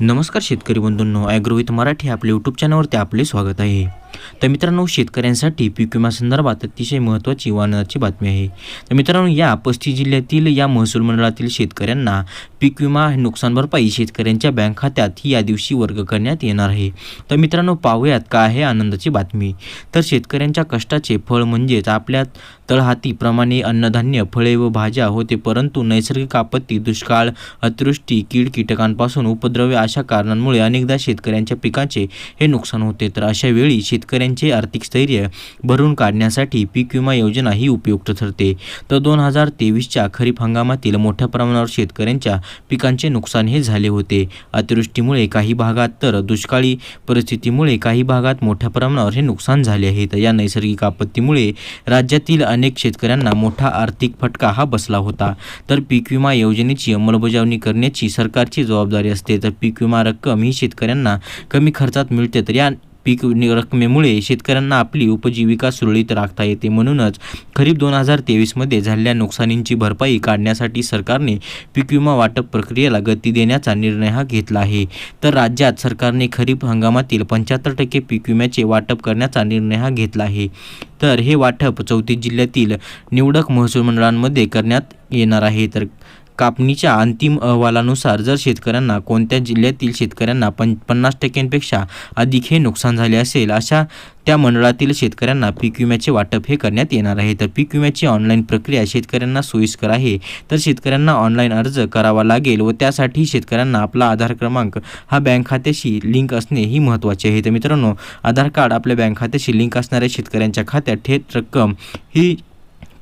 नमस्कार शेतकरी बंधूंनो ॲग्रोविथ मराठी आपल्या यूट्यूब चॅनलवरती आपले स्वागत आहे. तर मित्रांनो शेतकऱ्यांसाठी पीक विम्यासंदर्भात अतिशय महत्त्वाची व आनंदाची बातमी आहे. तर मित्रांनो या पस्तीस जिल्ह्यातील या महसूल मंडळातील शेतकऱ्यांना पीक विमा नुकसान भरपाई शेतकऱ्यांच्या बँक खात्यात ही या दिवशी वर्ग करण्यात येणार आहे. तर मित्रांनो पाहूयात काय आहे आनंदाची बातमी. तर शेतकऱ्यांच्या कष्टाचे फळ म्हणजेच आपल्या तळहातीप्रमाणे अन्नधान्य फळे व भाज्या होते परंतु नैसर्गिक आपत्ती दुष्काळ अतिवृष्टी कीड कीटकांपासून उपद्रव्य अशा कारणांमुळे अनेकदा शेतकऱ्यांच्या पिकांचे हे नुकसान होते. तर अशा वेळी शेतकऱ्यांचे आर्थिक स्थैर्य भरून काढण्यासाठी पीक विमा योजना ही उपयुक्त ठरते. तर दोन हजार तेवीसच्या खरीप हंगामातील मोठ्या प्रमाणावर शेतकऱ्यांच्या पिकांचे नुकसान हे झाले होते. अतिवृष्टीमुळे काही भागात तर दुष्काळी परिस्थितीमुळे काही भागात मोठ्या प्रमाणावर हे नुकसान झाले आहे तर या नैसर्गिक आपत्तीमुळे राज्यातील अनेक शेतकऱ्यांना मोठा आर्थिक फटका हा बसला होता. तर पीक विमा योजनेची अंमलबजावणी करण्याची सरकारची जबाबदारी असते. तर पीक विमा रक्कम ही शेतकऱ्यांना कमी खर्चात मिळते तर या पीक नि- रकमेमुळे शेतकऱ्यांना आपली उपजीविका सुरळीत राखता येते म्हणूनच खरीप दोन हजार तेवीसमध्ये झालेल्या नुकसानींची भरपाई काढण्यासाठी सरकारने पीक विमा वाटप प्रक्रियेला गती देण्याचा निर्णय हा घेतला आहे. तर राज्यात सरकारने खरीप हंगामातील पंच्याहत्तर टक्के पीक विम्याचे वाटप करण्याचा निर्णय हा घेतला आहे. तर हे वाटप चौतीस जिल्ह्यातील निवडक महसूल मंडळांमध्ये करण्यात येणार आहे. तर कापणीच्या अंतिम अहवालानुसार जर शेतकऱ्यांना कोणत्या जिल्ह्यातील शेतकऱ्यांना पं पन्नास टक्क्यांपेक्षा अधिक हे नुकसान झाले असेल अशा त्या मंडळातील शेतकऱ्यांना पीक विम्याचे वाटप हे करण्यात येणार आहे. तर पीक विम्याची ऑनलाईन प्रक्रिया शेतकऱ्यांना सोयीस्कर आहे. तर शेतकऱ्यांना ऑनलाईन अर्ज करावा लागेल व त्यासाठी शेतकऱ्यांना आपला आधार क्रमांक हा बँक खात्याशी लिंक असणे ही महत्त्वाचे आहे. तर मित्रांनो आधार कार्ड आपल्या बँक खात्याशी लिंक असणाऱ्या शेतकऱ्यांच्या खात्यात थेट रक्कम ही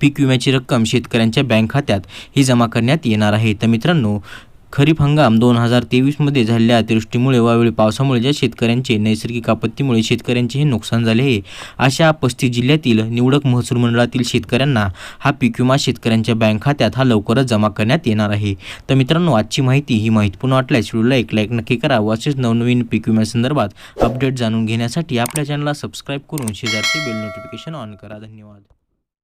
पीक विम्याची रक्कम शेतकऱ्यांच्या बँक खात्यात ही जमा करण्यात येणार आहे. तर मित्रांनो खरीप हंगाम दोन हजार तेवीसमध्ये झालेल्या अतिवृष्टीमुळे वावेळी पावसामुळे ज्या शेतकऱ्यांचे नैसर्गिक आपत्तीमुळे शेतकऱ्यांचे हे नुकसान झाले आहे अशा पस्तीस जिल्ह्यातील निवडक महसूल मंडळातील शेतकऱ्यांना हा पीक विमा शेतकऱ्यांच्या बँक खात्यात हा लवकरच जमा करण्यात येणार आहे. तर मित्रांनो आजची माहिती ही माहितीपूर्ण वाटल्यास व्हिडिओला एक लाईक नक्की करा व असेच नवनवीन पीक विम्यासंदर्भात अपडेट जाणून घेण्यासाठी आपल्या चॅनलला सबस्क्राईब करून शेजारचे बेल नोटिफिकेशन ऑन करा. धन्यवाद.